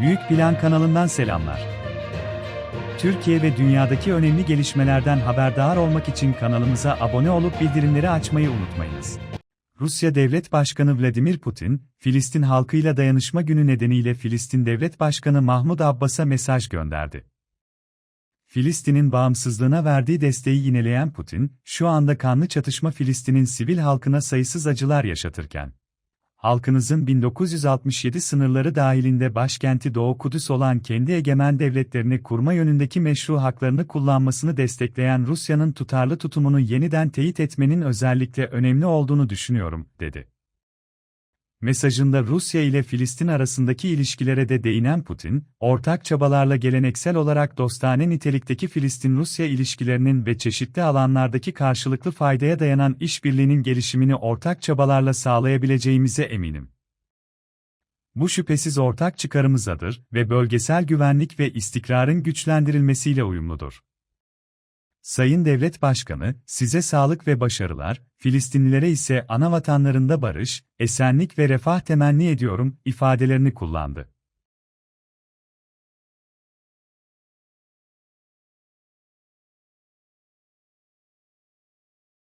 Büyük Plan kanalından selamlar. Türkiye ve dünyadaki önemli gelişmelerden haberdar olmak için kanalımıza abone olup bildirimleri açmayı unutmayınız. Rusya Devlet Başkanı Vladimir Putin, Filistin halkıyla dayanışma günü nedeniyle Filistin Devlet Başkanı Mahmud Abbas'a mesaj gönderdi. Filistin'in bağımsızlığına verdiği desteği yineleyen Putin, şu anda kanlı çatışma Filistin'in sivil halkına sayısız acılar yaşatırken, halkınızın 1967 sınırları dahilinde başkenti Doğu Kudüs olan kendi egemen devletlerini kurma yönündeki meşru haklarını kullanmasını destekleyen Rusya'nın tutarlı tutumunu yeniden teyit etmenin özellikle önemli olduğunu düşünüyorum, dedi. Mesajında Rusya ile Filistin arasındaki ilişkilere de değinen Putin, ortak çabalarla geleneksel olarak dostane nitelikteki Filistin-Rusya ilişkilerinin ve çeşitli alanlardaki karşılıklı faydaya dayanan işbirliğinin gelişimini ortak çabalarla sağlayabileceğimize eminim. Bu şüphesiz ortak çıkarımızadır ve bölgesel güvenlik ve istikrarın güçlendirilmesiyle uyumludur. Sayın Devlet Başkanı, size sağlık ve başarılar, Filistinlilere ise ana vatanlarında barış, esenlik ve refah temenni ediyorum ifadelerini kullandı.